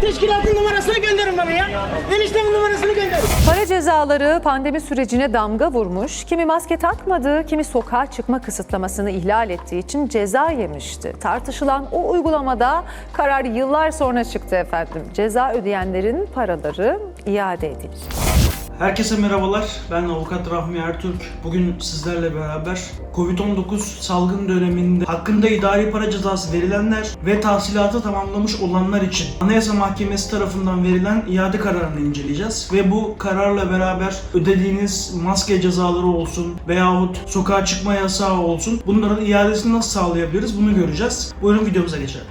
teşkilatın numarasını gönderin bana ya. Eniştemin numarasını gönderin. Para cezaları pandemi sürecine damga vurmuş. Kimi maske takmadı, kimi sokağa çıkma kısıtlamasını ihlal ettiği için ceza yemişti. Tartışılan o uygulamada karar yıllar sonra çıktı efendim. Ceza ödeyenlerin paraları iade edilecek. Herkese merhabalar. Ben avukat Rahmi Ertürk. Bugün sizlerle beraber Covid-19 salgın döneminde hakkında idari para cezası verilenler ve tahsilatı tamamlamış olanlar için Anayasa Mahkemesi tarafından verilen iade kararını inceleyeceğiz. Ve bu kararla beraber ödediğiniz maske cezaları olsun veyahut sokağa çıkma yasağı olsun bunların iadesini nasıl sağlayabiliriz bunu göreceğiz. Buyurun videomuza geçelim.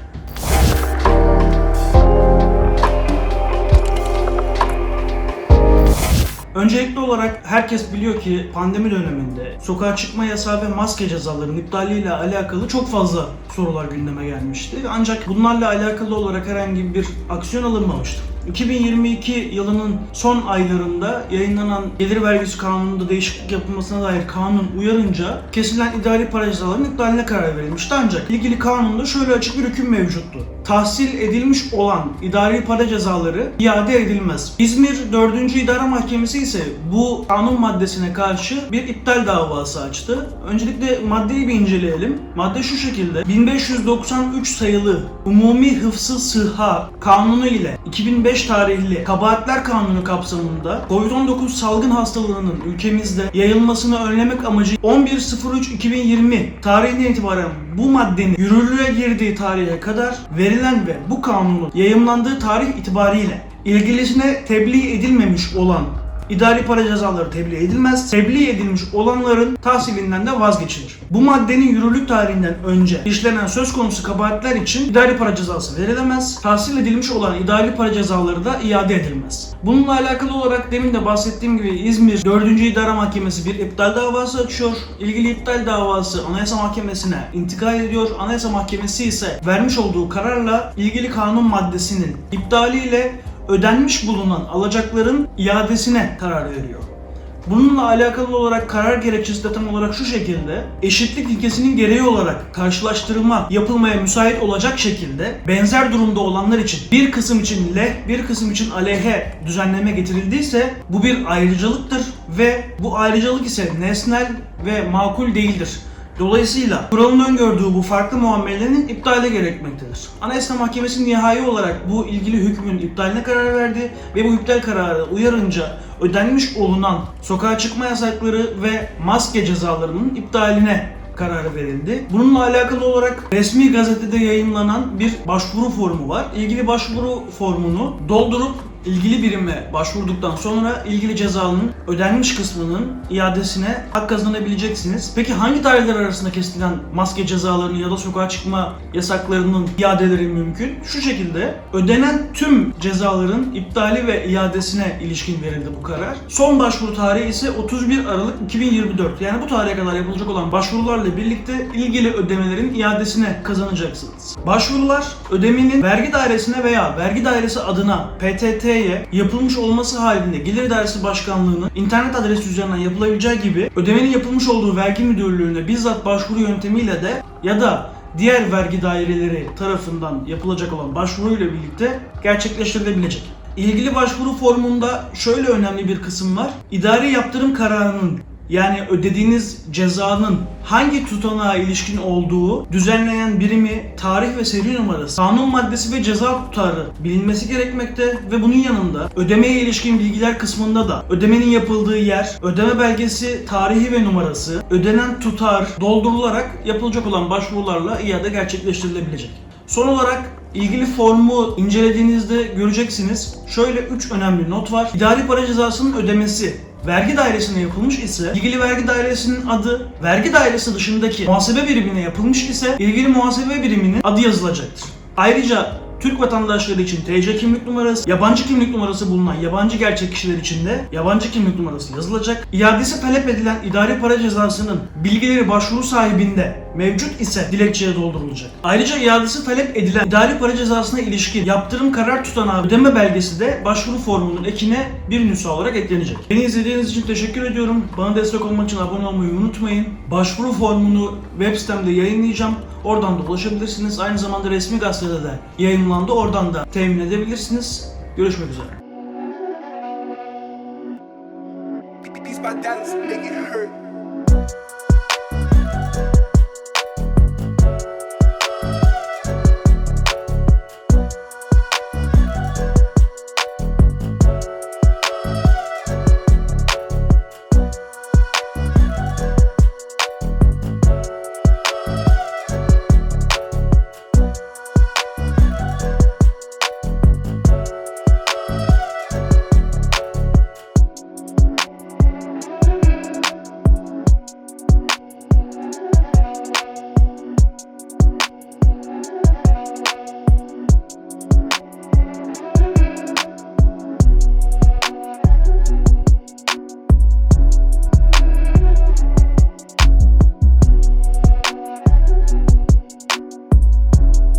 Öncelikli olarak herkes biliyor ki pandemi döneminde sokağa çıkma yasağı ve maske cezalarının iptaliyle alakalı çok fazla sorular gündeme gelmişti. Ancak bunlarla alakalı olarak herhangi bir aksiyon alınmamıştı. 2022 yılının son aylarında yayınlanan gelir vergisi kanununda değişiklik yapılmasına dair kanun uyarınca kesilen idari para cezalarının iptaline karar verilmişti. Ancak ilgili kanunda şöyle açık bir hüküm mevcuttu. Tahsil edilmiş olan idari para cezaları iade edilmez. İzmir 4. İdare Mahkemesi ise bu kanun maddesine karşı bir iptal davası açtı. Öncelikle maddeyi bir inceleyelim. Madde şu şekilde 1593 sayılı Umumi Hıfzı Sıhha Kanunu ile 2005 tarihli Kabahatler Kanunu kapsamında COVID-19 salgın hastalığının ülkemizde yayılmasını önlemek amacı 11.03.2020 tarihinden itibaren bu maddenin yürürlüğe girdiği tarihe kadar verilen ve bu kanunun yayımlandığı tarih itibariyle ilgilisine tebliğ edilmemiş olan İdari para cezaları tebliğ edilmez. Tebliğ edilmiş olanların tahsilinden de vazgeçilir. Bu maddenin yürürlük tarihinden önce işlenen söz konusu kabahatler için idari para cezası verilemez. Tahsil edilmiş olan idari para cezaları da iade edilmez. Bununla alakalı olarak demin de bahsettiğim gibi İzmir 4. İdare Mahkemesi bir iptal davası açıyor. İlgili iptal davası Anayasa Mahkemesi'ne intikal ediyor. Anayasa Mahkemesi ise vermiş olduğu kararla ilgili kanun maddesinin iptaliyle ödenmiş bulunan alacakların iadesine karar veriyor. Bununla alakalı olarak karar gerekçesi de tam olarak şu şekilde eşitlik ilkesinin gereği olarak karşılaştırma yapılmaya müsait olacak şekilde benzer durumda olanlar için bir kısım için leh bir kısım için aleyhe düzenleme getirildiyse bu bir ayrıcalıktır ve bu ayrıcalık ise nesnel ve makul değildir. Dolayısıyla kuralın öngördüğü bu farklı muamelelerin iptale gerekmektedir. Anayasa Mahkemesi nihai olarak bu ilgili hükmün iptaline karar verdi ve bu iptal kararı uyarınca ödenmiş olunan sokağa çıkma yasakları ve maske cezalarının iptaline kararı verildi. Bununla alakalı olarak resmi gazetede yayınlanan bir başvuru formu var. İlgili başvuru formunu doldurup ilgili birime başvurduktan sonra ilgili cezanın ödenmiş kısmının iadesine hak kazanabileceksiniz. Peki hangi tarihler arasında kesilen maske cezalarının ya da sokağa çıkma yasaklarının iadeleri mümkün? Şu şekilde ödenen tüm cezaların iptali ve iadesine ilişkin verildi bu karar. Son başvuru tarihi ise 31 Aralık 2024. Yani bu tarihe kadar yapılacak olan başvurularla birlikte ilgili ödemelerin iadesine kazanacaksınız. Başvurular ödemenin vergi dairesine veya vergi dairesi adına PTT'ye yapılmış olması halinde Gelir İdaresi Başkanlığı'nın internet adresi üzerinden yapılabileceği gibi ödemenin yapılmış olduğu vergi müdürlüğüne bizzat başvuru yöntemiyle de ya da diğer vergi daireleri tarafından yapılacak olan başvuruyla birlikte gerçekleştirilebilecek. İlgili başvuru formunda şöyle önemli bir kısım var. İdari yaptırım kararının yani ödediğiniz cezanın hangi tutanağa ilişkin olduğu, düzenleyen birimi, tarih ve seri numarası, kanun maddesi ve ceza tutarı bilinmesi gerekmekte ve bunun yanında ödemeye ilişkin bilgiler kısmında da ödemenin yapıldığı yer, ödeme belgesi, tarihi ve numarası, ödenen tutar doldurularak yapılacak olan başvurularla iade gerçekleştirilebilecek. Son olarak ilgili formu incelediğinizde göreceksiniz. Şöyle 3 önemli not var. İdari para cezasının ödemesi vergi dairesine yapılmış ise ilgili vergi dairesinin adı vergi dairesi dışındaki muhasebe birimine yapılmış ise ilgili muhasebe biriminin adı yazılacaktır. Ayrıca Türk vatandaşları için TC kimlik numarası, yabancı kimlik numarası bulunan yabancı gerçek kişiler için de yabancı kimlik numarası yazılacak. İadesi talep edilen idari para cezasının bilgileri başvuru sahibinde mevcut ise dilekçeye doldurulacak. Ayrıca iadesi talep edilen idari para cezasına ilişkin yaptırım karar tutanağı ödeme belgesi de başvuru formunun ekine bir nüsha olarak eklenecek. Beni izlediğiniz için teşekkür ediyorum. Bana destek olmak için abone olmayı unutmayın. Başvuru formunu web sitemde yayınlayacağım. Oradan da ulaşabilirsiniz. Aynı zamanda resmi gazetede de yayınlandı. Oradan da temin edebilirsiniz. Görüşmek üzere. By Dallas.